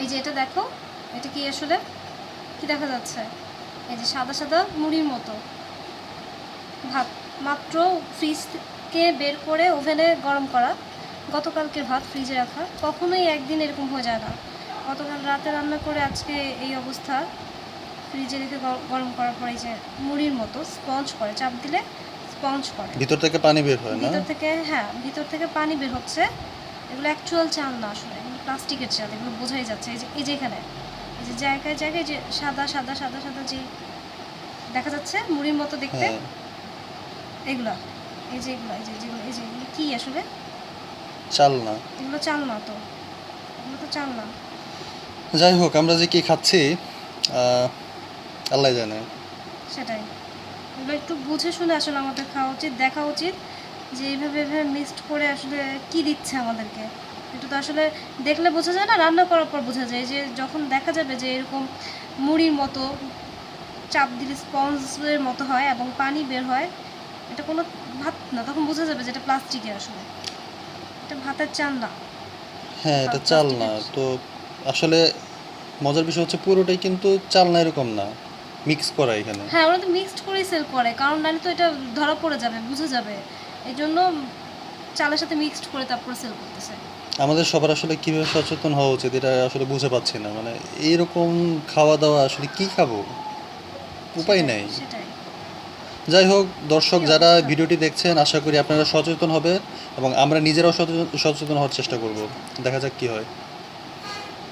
এই যে এটা দেখো এটা কি আসলে? কি দেখা যাচ্ছে? এই যে সাদা সাদা মুড়ির মতো। ভাত মাত্র ফ্রিজ থেকে বের করে ওভেনে গরম করা। গতকালকের ভাত ফ্রিজে রাখা। কখনোই একদিন এরকম হয়ে যায় না। গতকাল রাতে রান্না করে আজকে এই অবস্থা। ফ্রিজে রেখে গরম করার পরে এই যে মুড়ির মতো স্পঞ্জ করে চাপ দিলে স্পঞ্জ করে। ভিতর থেকে পানি বের হয় না? ভিতর থেকে হ্যাঁ ভিতর থেকে পানি বের হচ্ছে। এগুলো অ্যাকচুয়াল চাল না আসলে। প্লাস্টিকের চাল এগুলো বোঝাই যাচ্ছে। এই যে এই যে এখানে এই যে জায়গায় জায়গায় যে সাদা সাদা সাদা সাদা যে দেখা যাচ্ছে মুড়ির মতো দেখতে হ্যাঁ। এগুলো এই যে এগুলো এই যে যেগুলো এই যে এগুলো কি আসলে? চাল না এগুলো চাল না তো এগুলো তো চাল না যাই হোক আমরা যে কি খাচ্ছি আল্লাহ জানে। সেটাই। এগুলো একটু বুঝে শুনে আসলে আমাদের খাওয়া উচিত দেখা উচিত যে এইভাবে এভাবে মিক্সড করে আসলে কি দিচ্ছে আমাদেরকে। এটা তো আসলে দেখলে বোঝা যায় না রান্না করার পর বোঝা যায় যে যখন দেখা যাবে যে এরকম মুড়ির মতো চাপ দিলে স্পঞ্জের মতো হয় এবং পানি বের হয় এটা কোনো ভাত না তখন বোঝা যাবে যে এটা প্লাস্টিকের আসলে। এটা ভাতের চাল না। হ্যাঁ এটা চাল না। তো আসলে মজার বিষয় হচ্ছে পুরোটাই কিন্তু চাল না এরকম না। মিক্স করা এখানে। হ্যাঁ ওরা তো মিক্সড করেই সেল করে কারণ নাহলে তো এটা ধরা পড়ে যাবে বুঝে যাবে। এই জন্য চালের সাথে মিক্সড করে তারপরে সেল করতেছে। আমাদের সবার আসলে কীভাবে সচেতন হওয়া উচিত এটা আসলে বুঝে পাচ্ছি না। মানে এরকম খাওয়া দাওয়া আসলে কি খাব? উপায় নাই। যাই হোক দর্শক যারা ভিডিওটি দেখছেন আশা করি আপনারা সচেতন হবে এবং আমরা নিজেরাও সচেতন হওয়ার চেষ্টা করব। দেখা যাক কি হয়।